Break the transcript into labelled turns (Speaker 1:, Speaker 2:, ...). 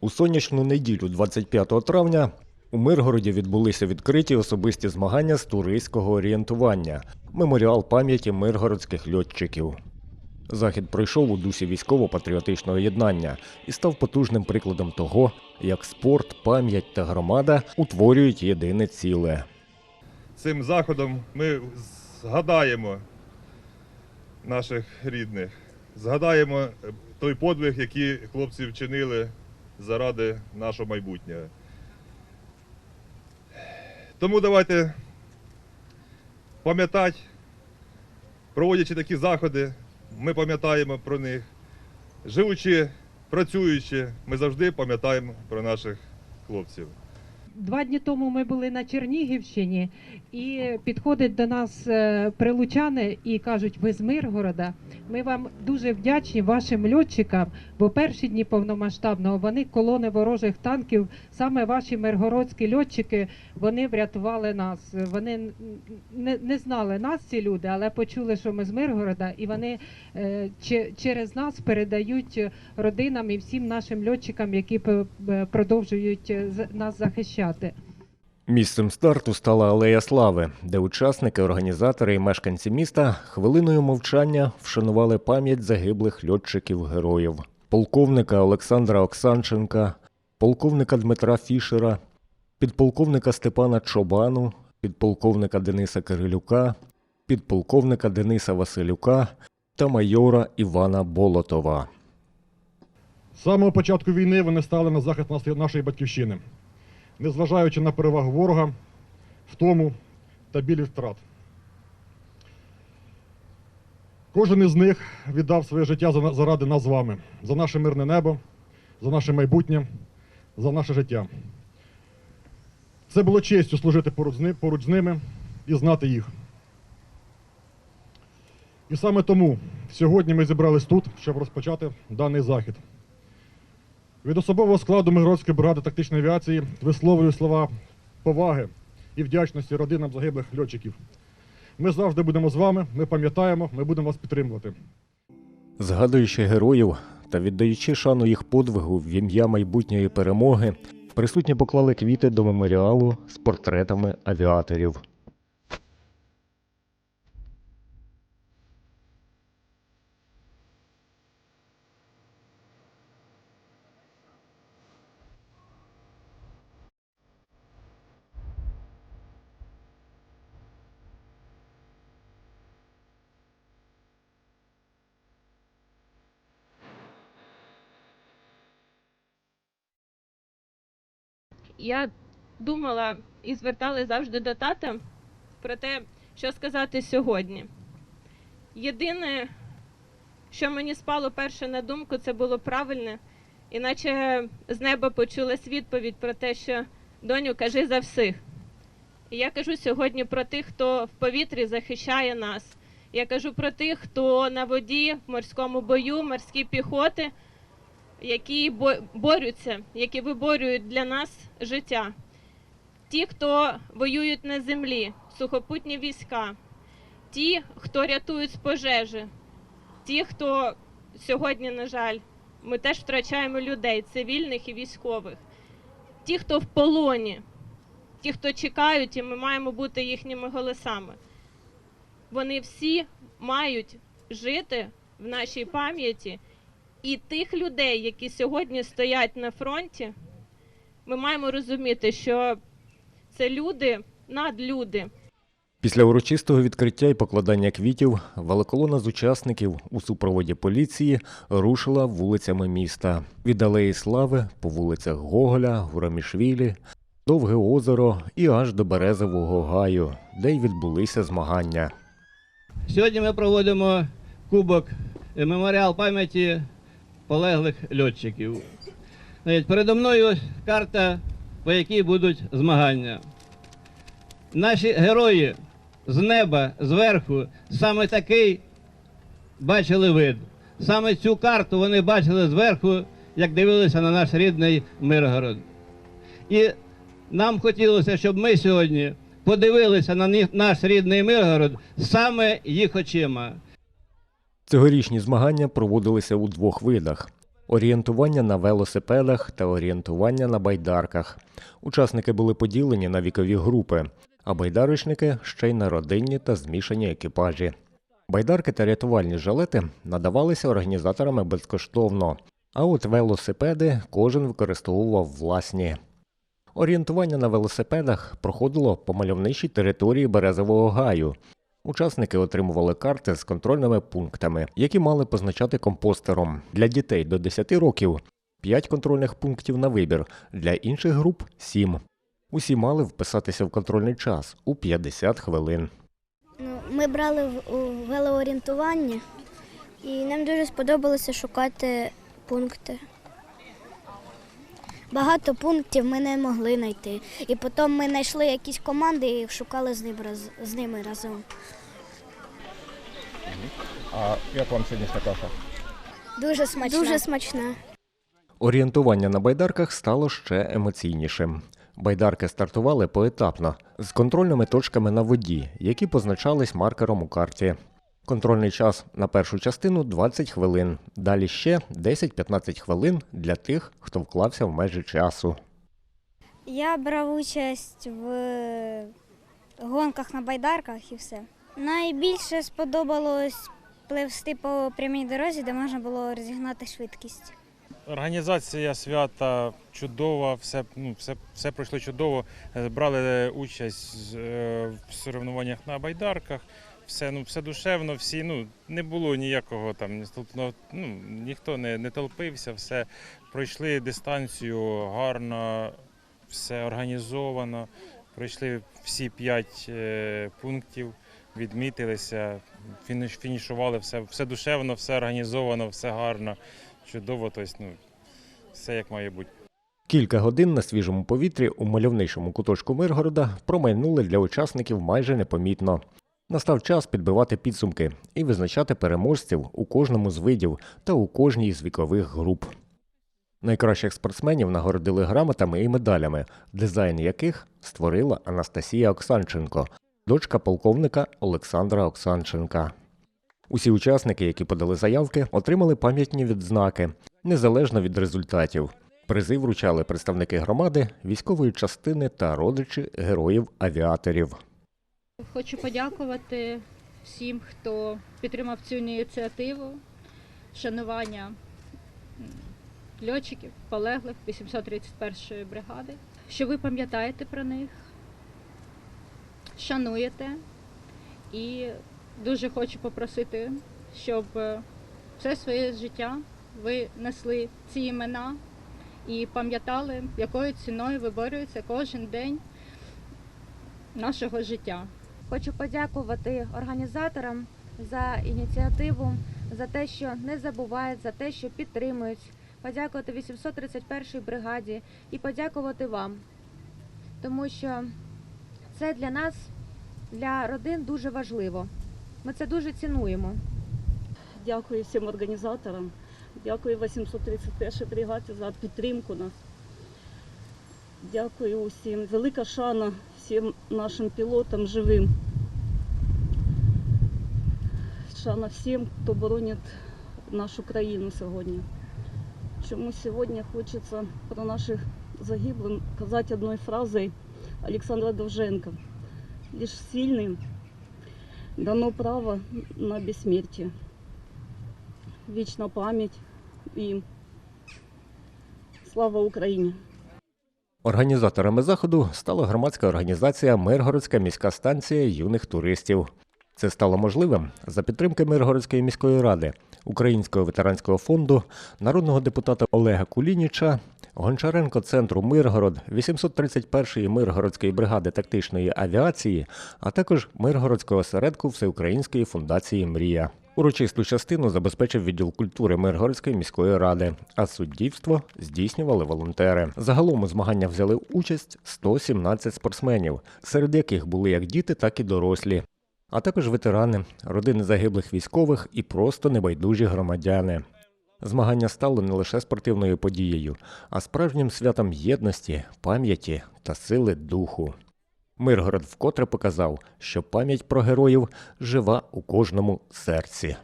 Speaker 1: У сонячну неділю, 25 травня, у Миргороді відбулися відкриті особисті змагання з туристського орієнтування меморіал пам'яті миргородських льотчиків. Захід пройшов у дусі військово-патріотичного єднання і став потужним прикладом того, як спорт, пам'ять та громада утворюють єдине ціле.
Speaker 2: Цим заходом ми згадаємо наших рідних, згадаємо той подвиг, який хлопці вчинили заради нашого майбутнього. Тому давайте пам'ятати, проводячи такі заходи, ми пам'ятаємо про них. Живучи, працюючи, ми завжди пам'ятаємо про наших хлопців.
Speaker 3: Два дні тому ми були на Чернігівщині, і підходять до нас е, прилучани і кажуть: ви з Миргорода. Ми вам дуже вдячні вашим льотчикам, бо перші дні повномасштабного вони колони ворожих танків, саме ваші миргородські льотчики, вони врятували нас. Вони не, не знали нас, ці люди, але почули, що ми з Миргорода, і вони е, через нас передають родинам і всім нашим льотчикам, які продовжують е, нас захищати.
Speaker 1: Місцем старту стала Алея Слави, де учасники, організатори і мешканці міста хвилиною мовчання вшанували пам'ять загиблих льотчиків-героїв. Полковника Олександра Оксанченка, полковника Дмитра Фішера, підполковника Степана Чобану, підполковника Дениса Кирилюка, підполковника Дениса Василюка та майора Івана Болотова.
Speaker 4: З самого початку війни вони стали на захист нашої батьківщини, незважаючи на перевагу ворога, втому та білі втрат. Кожен із них віддав своє життя заради нас з вами, за наше мирне небо, за наше майбутнє, за наше життя. Це було честю служити поруч з ними і знати їх. І саме тому сьогодні ми зібрались тут, щоб розпочати даний захід. Від особового складу Миргородської бригади тактичної авіації висловлюю слова поваги і вдячності родинам загиблих льотчиків. Ми завжди будемо з вами, ми пам'ятаємо, ми будемо вас підтримувати.
Speaker 1: Згадуючи героїв та віддаючи шану їх подвигу в ім'я майбутньої перемоги, присутні поклали квіти до меморіалу з портретами авіаторів.
Speaker 5: Я думала і зверталася завжди до тата про те, що сказати сьогодні. Єдине, що мені спало перше на думку, це було правильне, іначе з неба почулась відповідь про те, що доню, кажи за всіх. І я кажу сьогодні про тих, хто в повітрі захищає нас. Я кажу про тих, хто на воді, в морському бою, морські піхоти, які борються, які виборюють для нас життя. Ті, хто воюють на землі, сухопутні війська, ті, хто рятують з пожежі, ті, хто сьогодні, на жаль, ми теж втрачаємо людей, цивільних і військових, ті, хто в полоні, ті, хто чекають, і ми маємо бути їхніми голосами. Вони всі мають жити в нашій пам'яті. І тих людей, які сьогодні стоять на фронті, ми маємо розуміти, що це люди, надлюди.
Speaker 1: Після урочистого відкриття і покладання квітів великолона з учасників у супроводі поліції рушила вулицями міста від Алеї Слави по вулицях Гоголя, Гурамішвілі, Довге озеро і аж до Березового гаю, де й відбулися змагання.
Speaker 6: Сьогодні ми проводимо кубок е, меморіал пам'яті полеглих льотчиків. Передо мною карта, по якій будуть змагання. Наші герої з неба, зверху, саме такий бачили вид. Саме цю карту вони бачили зверху, як дивилися на наш рідний Миргород. І нам хотілося, щоб ми сьогодні подивилися на наш рідний Миргород саме їх очима.
Speaker 1: Цьогорічні змагання проводилися у двох видах: орієнтування на велосипедах та орієнтування на байдарках. Учасники були поділені на вікові групи, а байдарочники ще й на родинні та змішані екіпажі. Байдарки та рятувальні жилети надавалися організаторами безкоштовно, а от велосипеди кожен використовував власні. Орієнтування на велосипедах проходило по мальовничій території Березового гаю. Учасники отримували карти з контрольними пунктами, які мали позначати компостером. Для дітей до 10 років 5 контрольних пунктів на вибір, для інших груп 7. Усі мали вписатися в контрольний час у 50 хвилин.
Speaker 7: Ну, ми брали в- у і нам дуже сподобалося шукати пункти. Багато пунктів ми не могли знайти. І потім ми знайшли якісь команди і шукали з, ним з ними разом.
Speaker 1: А як вам сьогоднішня каша?
Speaker 7: Дуже смачна. Дуже смачна.
Speaker 1: Орієнтування на байдарках стало ще емоційнішим. Байдарки стартували поетапно з контрольними точками на воді, які позначались маркером у карті. Контрольний час на першу частину 20 хвилин. Далі ще 10-15 хвилин для тих, хто вклався в межі часу.
Speaker 7: Я брав участь в гонках на байдарках і все. Найбільше сподобалось пливсти по прямій дорозі, де можна було розігнати швидкість.
Speaker 8: Організація свята чудова, все, ну, все, все пройшло чудово. Е, Брали участь е, в соревнованнях на байдарках. Все, ну, все душевно, всі, ну, не було ніякого там, ну, ніхто не, не толпився, все пройшли дистанцію гарно, все організовано. Пройшли всі п'ять е, пунктів, відмітилися, фініш, фінішували, все, все душевно, все організовано, все гарно чудово, тобто, ну, все як має бути.
Speaker 1: Кілька годин на свіжому повітрі у мальовничому куточку Миргорода промайнули для учасників майже непомітно. Настав час підбивати підсумки і визначати переможців у кожному з видів та у кожній з вікових груп. Найкращих спортсменів нагородили грамотами і медалями, дизайн яких створила Анастасія Оксанченко, дочка полковника Олександра Оксанченка. Усі учасники, які подали заявки, отримали пам'ятні відзнаки, незалежно від результатів. Призи вручали представники громади, військової частини та родичі героїв-авіаторів.
Speaker 9: Хочу подякувати всім, хто підтримав цю ініціативу. Шанування льотчиків, полеглих 831-ї бригади, що ви пам'ятаєте про них, шануєте. І дуже хочу попросити, щоб е, все своє життя ви несли ці імена і пам'ятали, якою ціною виборюється кожен день нашого життя.
Speaker 10: Хочу подякувати організаторам за ініціативу, за те, що не забувають, за те, що підтримують. Подякувати 831-й бригаді і подякувати вам, тому що це для нас, для родин дуже важливо. Ми це дуже цінуємо.
Speaker 11: Дякую всім організаторам. Дякую 831 бригаді за підтримку нас. Дякую усім. Велика шана всім нашим пілотам живим. Шана всім, хто боронить нашу країну сьогодні. Чому сьогодні хочеться про наших загиблих казати одною фразою Олександра Довженка. Лиш сильним дано право на безсмертие. Вічна пам'ять їм. Слава Україні!
Speaker 1: Організаторами заходу стала громадська організація Миргородська міська станція юних туристів. Це стало можливим за підтримки Миргородської міської ради, Українського ветеранського фонду, народного депутата Олега Кулініча, Гончаренко центру Миргород, 831-ї Миргородської бригади тактичної авіації, а також Миргородського осередку Всеукраїнської фундації Мрія. Урочисту частину забезпечив відділ культури Миргородської міської ради, а суддівство здійснювали волонтери. Загалом у змаганнях взяли участь 117 спортсменів, серед яких були як діти, так і дорослі, а також ветерани, родини загиблих військових і просто небайдужі громадяни. Змагання стало не лише спортивною подією, а справжнім святом єдності, пам'яті та сили духу. Миргород вкотре показав, що пам'ять про героїв жива у кожному серці.